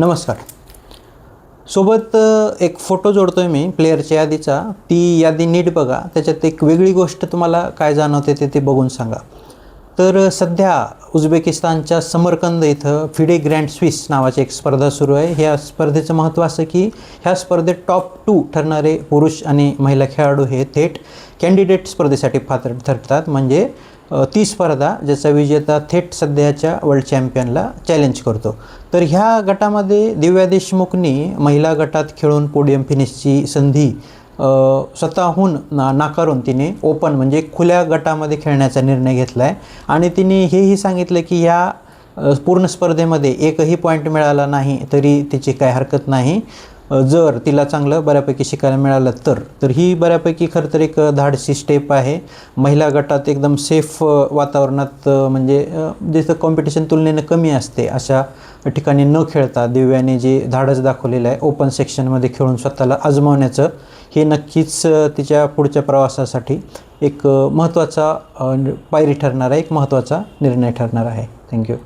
नमस्कार. सोबत एक फोटो जोडतोय मी प्लेअरच्या यादीचा. ती यादी नीट बघा. त्याच्यात एक वेगळी गोष्ट तुम्हाला काय जाणवते ते ते बघून सांगा. तर सध्या उझबेकिस्तानच्या समरकंद इथं फिडे ग्रँड स्विस नावाची एक स्पर्धा सुरू आहे. ह्या स्पर्धेचं महत्त्व असं की ह्या स्पर्धेत टॉप टू ठरणारे पुरुष आणि महिला खेळाडू हे थेट कॅन्डिडेट स्पर्धेसाठी पात्र ठरतात. म्हणजे ती स्पर्धा ज्याचा विजेता थेट सध्याच्या वर्ल्ड चॅम्पियनला चॅलेंज करतो. तर ह्या गटामध्ये दिव्या देशमुखनी महिला गटात खेळून पोडियम फिनिशची संधी स्वतःहून ना नाकारून तिने ओपन म्हणजे खुल्या गटामध्ये खेळण्याचा निर्णय घेतला आहे आणि तिने हेही सांगितलं की ह्या पूर्ण स्पर्धेमध्ये एकही पॉईंट मिळाला नाही तरी तिची काय हरकत नाही. जर तिला चांगलं बऱ्यापैकी शिकायला मिळालं तर तर ही बऱ्यापैकी खरं तर एक धाडसी स्टेप आहे. महिला गटात एकदम सेफ वातावरणात म्हणजे जिथं कॉम्पिटिशन तुलनेनं कमी असते अशा ठिकाणी न खेळता दिव्याने जे धाडस दाखवलेलं आहे ओपन सेक्शनमध्ये खेळून स्वतःला आजमावण्याचं हे नक्कीच तिच्या पुढच्या प्रवासासाठी एक महत्त्वाचा पायरी ठरणारा एक महत्त्वाचा निर्णय ठरणार आहे. थँक्यू